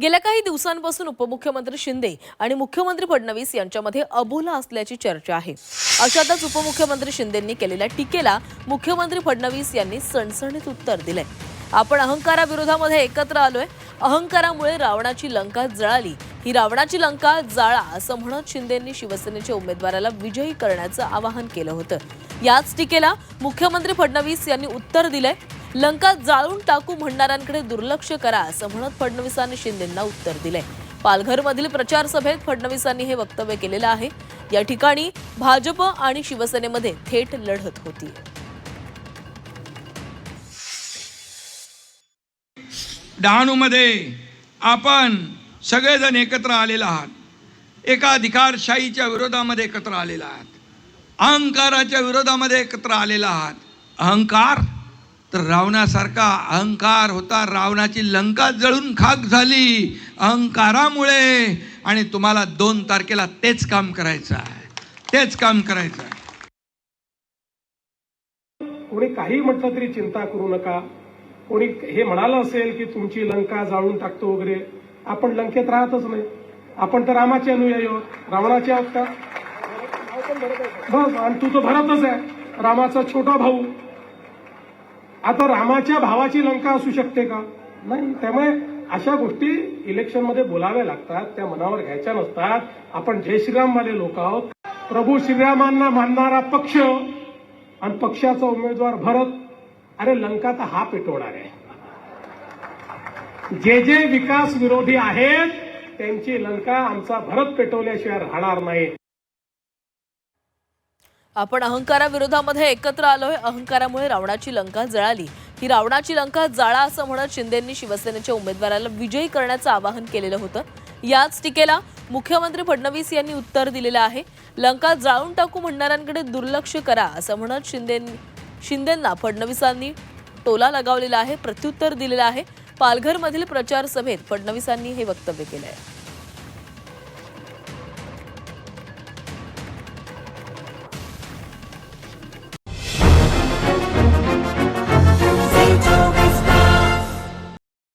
गेल्या काही दिवसांपासून उपमुख्यमंत्री शिंदे आणि मुख्यमंत्री फडणवीस यांच्यामध्ये अबोला असल्याची चर्चा आहे. अशातच उपमुख्यमंत्री शिंदेंनी केलेल्या टीकेला मुख्यमंत्री फडणवीस यांनी सणसणीत उत्तर दिलंय. आपण अहंकाराविरोधामध्ये एकत्र आलोय. अहंकारामुळे रावणाची लंका जळाली. ही रावणाची लंका जाळा असं म्हणत शिंदेंनी शिवसेनेच्या उमेदवाराला विजयी करण्याचं आवाहन केलं होतं. याच टीकेला मुख्यमंत्री फडणवीस यांनी उत्तर दिलंय. लंका जाळून टाकू म्हणणाऱ्यांकडे दुर्लक्ष करा असं म्हणत फडणवीसांनी शिंदेंना उत्तर दिलंय. पालघरमधील प्रचार सभेत फडणवीसांनी हे वक्तव्य केलेलं आहे. या ठिकाणी भाजप आणि शिवसेनेमध्ये थेट लढत होती. डहाणूमध्ये आपण सगळेजण एकत्र आलेला आहात. एका अधिकारशाहीच्या विरोधामध्ये एकत्र आलेला आहात. अहंकाराच्या विरोधामध्ये एकत्र आलेला आहात. अहंकार तर रावणासारखा अहंकार होता रावणाची लंका जळून खाक झाली अहंकारामुळे. आणि तुम्हाला दोन तारखेला तेच काम करायचं आहे. तेच काम करायचं आहे. कोणी काही म्हटलं तरी चिंता करू नका. कोणी हे म्हणालं असेल की तुमची लंका जाळून टाकतो वगैरे आपण लंकेत राहतच नाही. आपण तर रामाचे अनुयायी आहोत. रावणाचे आहोत का? बस आणि तू तर भरतच आहे. रामाचा छोटा भाऊ. आता रामाच्या भावाची लंका असू शकते का? नाही त्यामुळे अशा गोष्टी इलेक्शनमध्ये बोलाव्या लागतात त्या मनावर घ्यायच्या नसतात. आपण जय श्रीरामवाले लोक आहोत. प्रभू श्रीरामांना मानणारा पक्ष आणि पक्षाचा उमेदवार भरत अरे लंका तर हा पेटवणार आहे. जे जे विकास विरोधी आहेत त्यांची लंका आमचा भरत पेटवल्याशिवाय राहणार नाही. आपण अहंकाराविरोधामध्ये एकत्र आलोय. अहंकारामुळे रावणाची लंका जळाली. ही रावणाची लंका जाळा असं म्हणत शिंदेंनी शिवसेनेच्या उमेदवाराला विजयी करण्याचं आवाहन केलेलं होतं. याच टीकेला मुख्यमंत्री फडणवीस यांनी उत्तर दिलेलं आहे. लंका जाळून टाकू म्हणणाऱ्यांकडे दुर्लक्ष करा असं म्हणत शिंदे शिंदेंना फडणवीसांनी टोला लगावलेला आहे प्रत्युत्तर दिलेलं आहे. पालघरमधील प्रचार सभेत फडणवीसांनी हे वक्तव्य केलं आहे